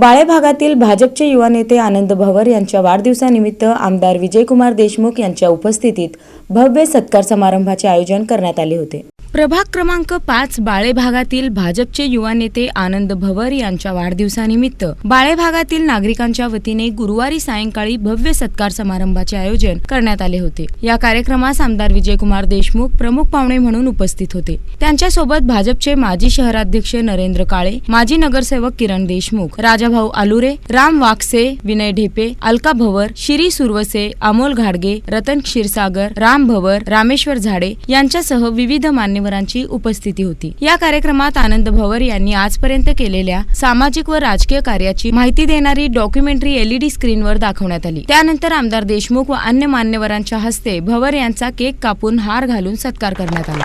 बाळे भागातील भाजपचे युवा नेते आनंद भवर यांच्या वाढदिवसानिमित्त आमदार विजयकुमार देशमुख यांच्या उपस्थितीत भव्य सत्कार समारंभाचे आयोजन करण्यात आले होते. प्रभाग क्रमांक पाच बाळे भागातील भाजपचे युवा नेते आनंद भवर यांच्या वाढदिवसानिमित्त बाळे भागातील नागरिकांच्या वतीने गुरुवारी सायंकाळी भव्य सत्कार समारंभाचे आयोजन करण्यात आले होते. या कार्यक्रमास आमदार विजयकुमार देशमुख प्रमुख पाहुणे म्हणून उपस्थित होते. त्यांच्यासोबत भाजपचे माजी शहराध्यक्ष नरेंद्र काळे माजी नगरसेवक किरण देशमुख राजाभाऊ आलुरे राम वाकसे विनय ढेपे अलका भवर शिरी सुरवसे अमोल घाडगे रतन क्षीरसागर राम भवर रामेश्वर झाडे यांच्यासह विविध मान्य मान्यवरांची उपस्थिती होती. या कार्यक्रमात आनंद भवर यांनी आजपर्यंत केलेल्या सामाजिक व राजकीय कार्याची माहिती देणारी डॉक्युमेंटरी एलईडी स्क्रीनवर दाखवण्यात आली. त्यानंतर आमदार देशमुख व अन्य मान्यवरांच्या हस्ते भवर यांचा केक कापून हार घालून सत्कार करण्यात आला.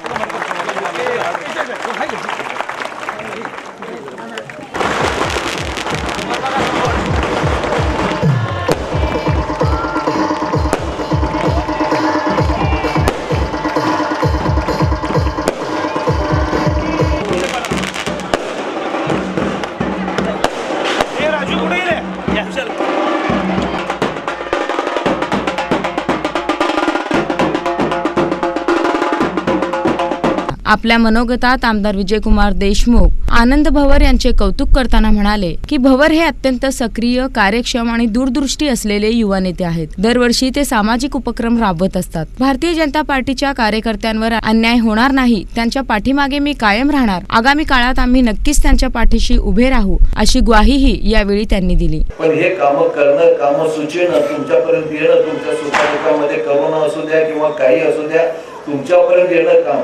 आपल्या मनोगतात आमदार विजयकुमार देशमुख आनंद भवर यांचे कौतुक करताना म्हणाले की भवर हे अत्यंत सक्रिय कार्यक्षम आणि दूरदृष्टी असलेले युवा नेते आहेत. दरवर्षी ते सामाजिक उपक्रम राबवत असतात. भारतीय जनता पार्टीच्या कार्यकर्त्यांवर अन्याय होणार नाही त्यांच्या पाठीमागे मी कायम राहणार. आगामी काळात आम्ही नक्कीच त्यांच्या पाठीशी उभे राहू अशी ग्वाहीही यावेळी त्यांनी दिली. पण हे काम करणं काम सुचेनं तुमच्यापर्यंत येणं तुमच्या सुखादुखामध्ये करोना असू द्या किंवा काही असू द्या तुमच्यापर्यंत येणं काम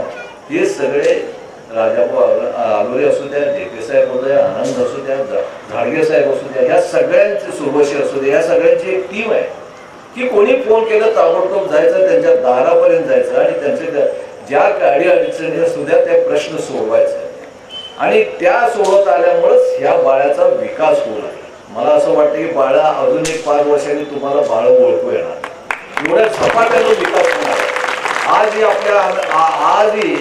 हे सगळे राजाभाऊ आलोरे असू द्या ढेके साहेब असू द्या आनंद असू द्या झाडगे साहेब असू द्या या सगळ्यांचे सुरवशी असू द्या या सगळ्यांची एक टीम आहे. की कोणी फोन केलं ताबडतोब जायचं त्यांच्या दारापर्यंत जायचं आणि त्यांचे ज्या गाडी अडचणी असू द्या त्या प्रश्न सोडवायचे. आणि त्या सोडवत आल्यामुळेच ह्या बाळाचा विकास होऊ मला असं वाटतं की बाळा अजून एक पाच वर्षांनी तुम्हाला बाळ ओळखू येणार. एवढ्या झपाट्यानं विकास आजही आपल्या आजही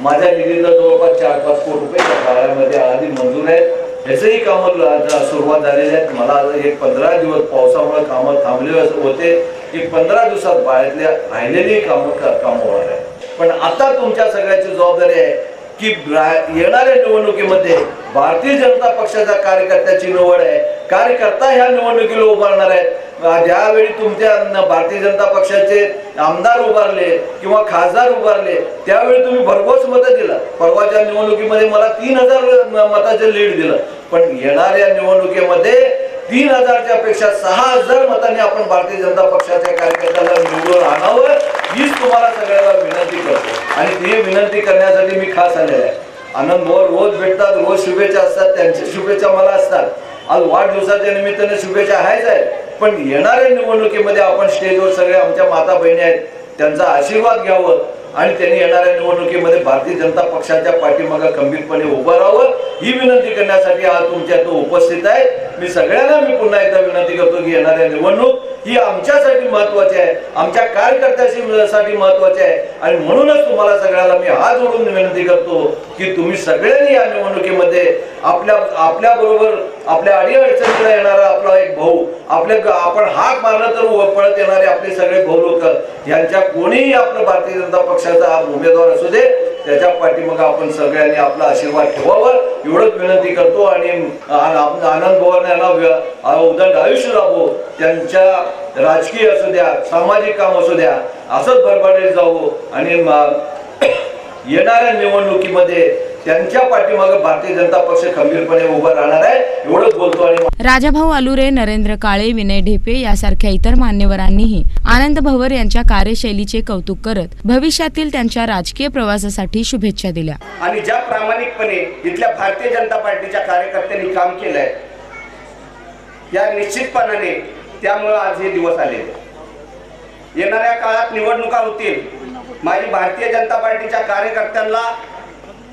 माझ्या निधीला जवळपास चार पाच कोटी रुपये त्या बाळामध्ये आधी मंजूर आहेत. याचंही कामं आता सुरुवात झालेली आहेत. मला आता एक पंधरा दिवस पावसामुळे कामं थांबले होते. की पंधरा दिवसात बाहेरल्या राहिलेली कामं कामं होणार आहेत. पण आता तुमच्या सगळ्याची जबाबदारी आहे की येणाऱ्या निवडणुकीमध्ये भारतीय जनता पक्षाच्या कार्यकर्त्याची निवड आहे. कार्यकर्ता ह्या निवडणुकीला उभारणार आहेत. ज्यावेळी तुमच्या भारतीय जनता पक्षाचे आमदार उभारले किंवा खासदार उभारले त्यावेळी तुम्ही भरघोस मतं दिलं. परवाच्या निवडणुकीमध्ये मला तीन हजार मताचे लीड दिलं. पण येणाऱ्या निवडणुकीमध्ये तीन हजारच्या पेक्षा सहा हजार मतांनी आपण भारतीय जनता पक्षाच्या कार्यकर्त्याला निवडून आणावं हीच तुम्हाला सगळ्याला विनंती करतो. आणि ती विनंती करण्यासाठी मी खास आलेलो आहे. आनंद मोर रोज भेटतात रोज शुभेच्छा असतात त्यांच्या शुभेच्छा मला असतात. आज वाढदिवसाच्या निमित्ताने शुभेच्छा आहेच आहे पण येणाऱ्या निवडणुकीमध्ये आपण स्टेजवर सगळे आमच्या माता बहिणी आहेत त्यांचा आशीर्वाद घ्यावं आणि त्यांनी येणाऱ्या निवडणुकीमध्ये भारतीय जनता पक्षाच्या पाठीमागं खंबीरपणे उभं राहावं ही विनंती करण्यासाठी आज तुमच्या तो उपस्थित आहे. मी सगळ्यांना मी पुन्हा एकदा विनंती करतो की येणाऱ्या निवडणूक ही आमच्यासाठी महत्वाची आहे. आमच्या कार्यकर्त्यासाठी महत्वाची आहे. आणि म्हणूनच तुम्हाला सगळ्याला मी हात जोडून विनंती करतो की तुम्ही सगळ्यांनी या निवडणुकीमध्ये आपल्या आपल्या बरोबर आपल्या अडीअडचणीला येणारा आपला एक भाऊ आपल्या आपण हाक मारलं तर पळत येणारे आपले सगळे भाऊ लोक यांच्या कोणीही आपलं भारतीय जनता पक्षाचा उमेदवार असू दे त्याच्या पाठीमाग आपण सगळ्यांनी आपला आशीर्वाद ठेवावं. एवढंच विनंती करतो आणि आनंद भवन यांना उदंड आयुष्य लाभो त्यांच्या राजकीय असू द्या सामाजिक काम असू द्या असंच भरभराटीत जाऊ आणि येणाऱ्या निवडणुकीमध्ये त्यांच्या पाठीमागे भारतीय जनता पक्ष खंबीरपणे उभा राहणार आहे. एवढंच बोलतो आणि राजाभाऊ आलुरे नरेंद्र काळे विनय ढेपे यासारख्या इतर मान्यवरांनीही आनंद भवर यांच्या कार्यशैलीचे कौतुक करत भविष्यातील त्यांच्या राजकीय प्रवासासाठी शुभेच्छा दिल्या. आणि ज्या प्रामाणिकपणे इथल्या भारतीय जनता पार्टीच्या कार्यकर्त्यांनी काम केलंय या निश्चितपणाने त्यामुळं आज हे दिवस आले. येणाऱ्या काळात निवडणुका होतील. माझी भारतीय जनता पार्टीच्या कार्यकर्त्यांना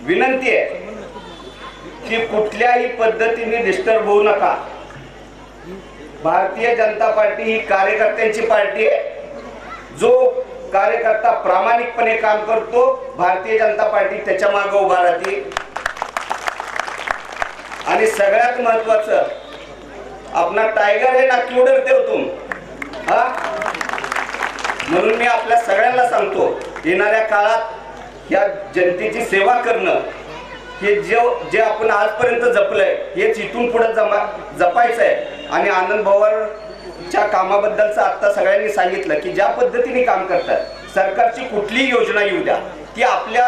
विनंती आहे की कुठल्याही पद्धतीने डिस्टर्ब होऊ नका. भारतीय जनता पार्टी ही कार्यकर्त्यांची पार्टी आहे. जो कार्यकर्ता प्रामाणिकपणे काम करतो भारतीय जनता पार्टी त्याच्यामागे उभा राहते. आणि सगळ्यात महत्वाचं आपला टायगर हे ना क्युडर देव तुम. हा? म्हणून मी आपल्या सगळ्यांना सांगतो येणाऱ्या काळात या जनतेची सेवा करणं हे जे जे आपण आजपर्यंत जपलंय हेच इथून पुढे जमा जपायचं आहे आणि आनंद भवरच्या कामाबद्दलचं आत्ता सगळ्यांनी सांगितलं की ज्या पद्धतीने काम करतात सरकारची कुठलीही योजना येऊ द्या. ती आपल्या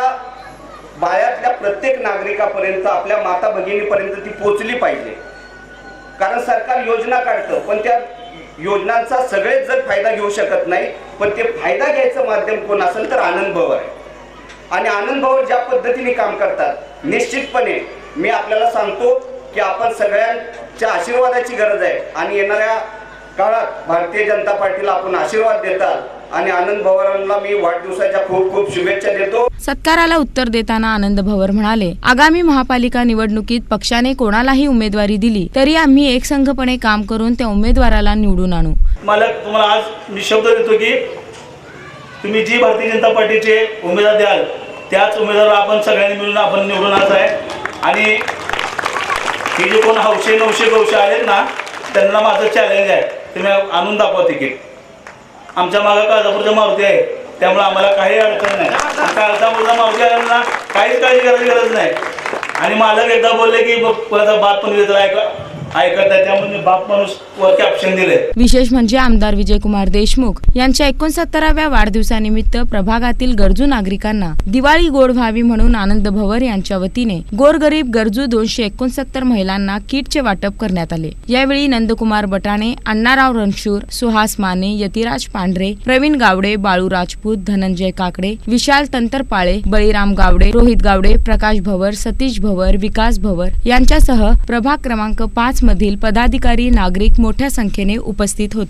बाळ्यातल्या प्रत्येक नागरिकापर्यंत आपल्या माता भगिनीपर्यंत ती पोचली पाहिजे. कारण सरकार योजना काढतं पण त्या योजनांचा सगळेच जर फायदा घेऊ शकत नाही. पण ते फायदा घ्यायचं माध्यम कोण असेल तर आनंद भवर आहे. आणि आनंद भवर ज्या पद्धतीने काम करतात निश्चितपणे मी आपल्याला सांगतो की आपण सगळ्यांच्या आशीर्वादाची गरज आहे. आणि येणाऱ्या काळात भारतीय जनता पार्टीला आपण आशीर्वाद देतात आणि आनंद भवरांना मी वाढदिवसाच्या खूप खूप शुभेच्छा देतो. सत्काराला उत्तर देताना आनंद भवर म्हणाले आगामी महापालिका निवडणुकीत पक्षाने कोणालाही उमेदवारी दिली तरी आम्ही एकसंघपणे काम करून त्या उमेदवाराला निवडून आणू. मालक तुम्हाला आज मी शब्द देतो की तुम्ही जी भारतीय जनता पार्टीचे उमेदवार द्याल त्याच उमेदवार आपण सगळ्यांनी मिळून आपण निवडून आहे. आणि हे जे कोण हौशे नऊशे गौशे आले ना त्यांना माझं चॅलेंज आहे. तुम्ही आणून दाखवा तिकीट. आमच्या मागं काळजापूरचं मारुती आहे. त्यामुळे आम्हाला काही अडचण नाही. काळजापूरचा मारुती आल्यांना काहीच काळजी करायची गरज नाही. आणि मालक एकदा बोलले की बघ बाप पण देतो ऐका ऐकत बाप माणूस दिले विशेष म्हणजे आमदार विजयकुमार देशमुख यांच्या एकोणसत्तराव्या वाढदिवसानिमित्त प्रभागातील गरजू नागरिकांना दिवाळी गोड व्हावी म्हणून आनंद भवर यांच्या वतीने गोरगरीब गरजू दोनशे एकोणसत्तर महिलांना किटचे वाटप करण्यात आले. यावेळी नंदकुमार बटाणे अण्णाराव रणशूर सुहास माने यतिराज पांढरे प्रवीण गावडे बाळू राजपूत धनंजय काकडे विशाल तंतरपाळे बळीराम गावडे रोहित गावडे प्रकाश भवर सतीश भवर विकास भवर यांच्यासह प्रभाग क्रमांक पाच मधील पदाधिकारी नागरिक मोठ्या संख्येने उपस्थित होते.